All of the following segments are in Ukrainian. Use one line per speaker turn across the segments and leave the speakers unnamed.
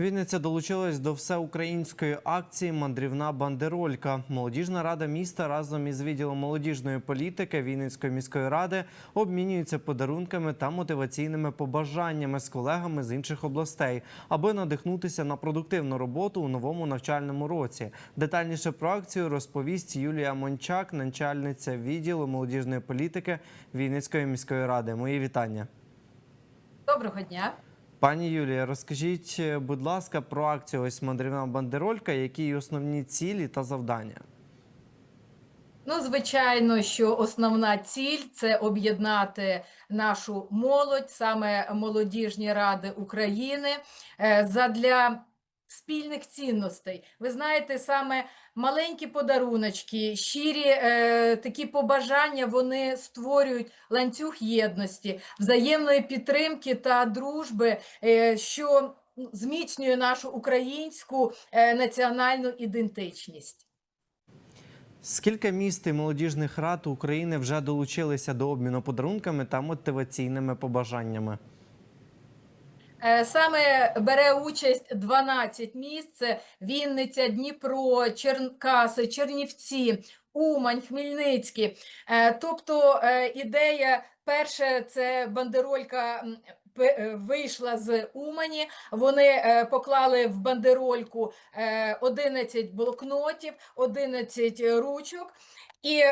Вінниця долучилась до всеукраїнської акції Мандрівна бандеролька. Молодіжна рада міста разом із відділом молодіжної політики Вінницької міської ради обмінюються подарунками та мотиваційними побажаннями з колегами з інших областей, аби надихнутися на продуктивну роботу у новому навчальному році. Детальніше про акцію розповість Юлія Мончак, начальниця відділу молодіжної політики Вінницької міської ради. Мої вітання.
Доброго дня.
Пані Юлія, розкажіть, е, будь ласка, про акцію ось мандрівна бандеролька, які її основні цілі та завдання.
Ну, звичайно, що основна ціль це об'єднати нашу молодь, саме молодіжні ради України, е, задля спільних цінностей. Ви знаєте, саме маленькі подаруночки, щирі е, такі побажання, вони створюють ланцюг єдності, взаємної підтримки та дружби, е, що зміцнює нашу українську е, національну ідентичність.
Скільки міст і молодіжних рад України вже долучилися до обміну подарунками та мотиваційними побажаннями?
Е, Саме бере участь 12 міст: це Вінниця, Дніпро, Черкаси, Чернівці, Умань, Хмельницький. Е, Тобто е, ідея перша це бандеролька. Вийшла з Умані, вони поклали в бандерольку е, 11 блокнотів, 11 ручок і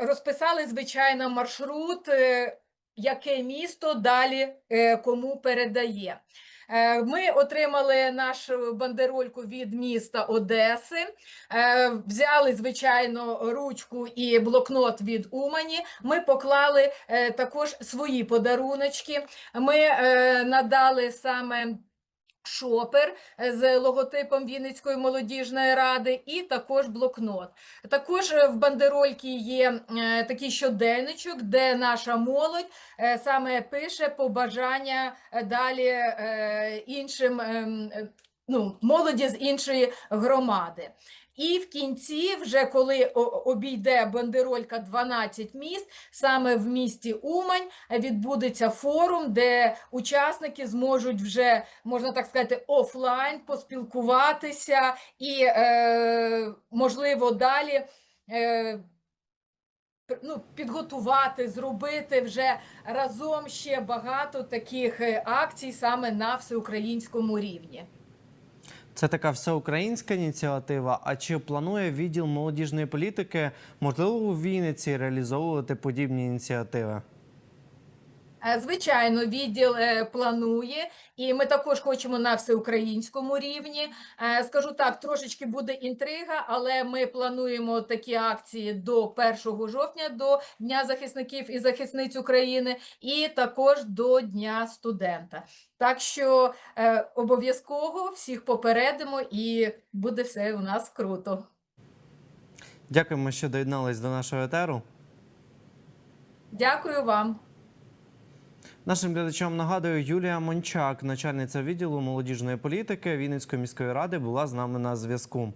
розписали, звичайно, маршрут, яке місто далі е, кому передає. Е, Ми отримали нашу бандерольку від міста Одеси, е, взяли, звичайно, ручку і блокнот від Умані. Ми поклали також свої подаруночки. Ми надали саме шопер е, з логотипом Вінницької молодіжної ради і також блокнот. Також е, в бандерольці є е, такий щоденничок, де наша молодь саме пише побажання далі іншим ем, ну, молоді з іншої громади. І в кінці, вже коли обійде бандеролька 12 міст, саме в місті Умань відбудеться форум, де учасники зможуть вже, можна так сказати, офлайн поспілкуватися і, е, можливо, далі. Е, ну, підготувати, зробити вже разом ще багато таких е, акцій саме на всеукраїнському рівні.
Це така всеукраїнська ініціатива. А чи планує відділ молодіжної політики, можливо, у Вінниці реалізовувати подібні ініціативи?
Е, Звичайно, відділ е, планує, і ми також хочемо на всеукраїнському рівні. Е, Скажу так, трошечки буде інтрига, але ми плануємо такі акції до 1 жовтня, до Дня захисників і захисниць України, і також до Дня студента. Так що обов'язково всіх попередимо, і буде все у нас круто.
Дякуємо, що доєднались до нашого етеру.
Дякую вам.
Нашим глядачам нагадую, Юлія Мончак, начальниця відділу молодіжної політики Вінницької міської ради, була з нами на зв'язку.